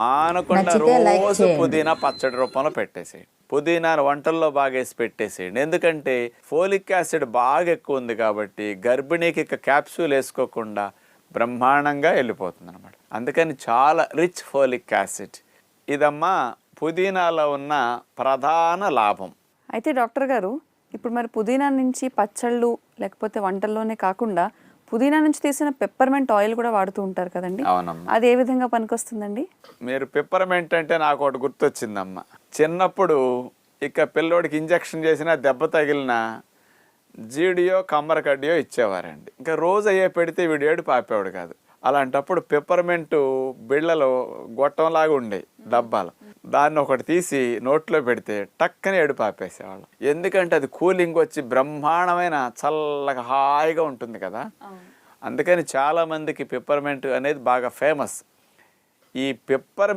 ఆనకుండా రోజు. పుదీనా పచ్చడి రూపంలో పెట్టేసేయండి. పుదీనాను వంటల్లో బాగా వేసి పెట్టేసేయండి. ఎందుకంటే ఫోలిక్ యాసిడ్ బాగా ఎక్కువ ఉంది కాబట్టి గర్భిణీకి ఇక క్యాప్సూల్ వేసుకోకుండా బ్రహ్మాండంగా వెళ్ళిపోతుంది అనమాట అందుకని చాలా రిచ్ ఫోలిక్ యాసిడ్. ఇదమ్మా పుదీనాలో ఉన్న ప్రధాన లాభం. అయితే డాక్టర్ గారు ఇప్పుడు మరి పుదీనా నుంచి పచ్చళ్ళు లేకపోతే వంటల్లోనే కాకుండా పుదీనా నుంచి తీసిన పెప్పర్మెంట్ ఆయిల్ కూడా వాడుతూ ఉంటారు కదండి. అవునమ్మా. అది ఏ విధంగా పనికొస్తుందండి? మీరు పిప్పరమెంట్ అంటే నాకు ఒకటి గుర్తొచ్చిందమ్మ. చిన్నప్పుడు ఇక పిల్లోడికి ఇంజక్షన్ చేసినా దెబ్బ తగిలినా జీడియో కమ్మరకడ్డియో ఇచ్చేవారండి. ఇంకా రోజు అయ్యే పెడితే వీడు ఏడు పాపేవాడు కాదు. అలాంటప్పుడు పిప్పరమెంట్ బిళ్ళలు గొట్టంలాగా ఉండే డబ్బాలు. దాన్ని ఒకటి తీసి నోట్లో పెడితే టక్కని ఏడు పాపేసేవాళ్ళం ఎందుకంటే అది కూలింగ్ వచ్చి బ్రహ్మాండమైన చల్లగా హాయిగా ఉంటుంది కదా. అందుకని చాలా మందికి పిప్పర్మెంట్ అనేది బాగా ఫేమస్ ఈ పెప్పర్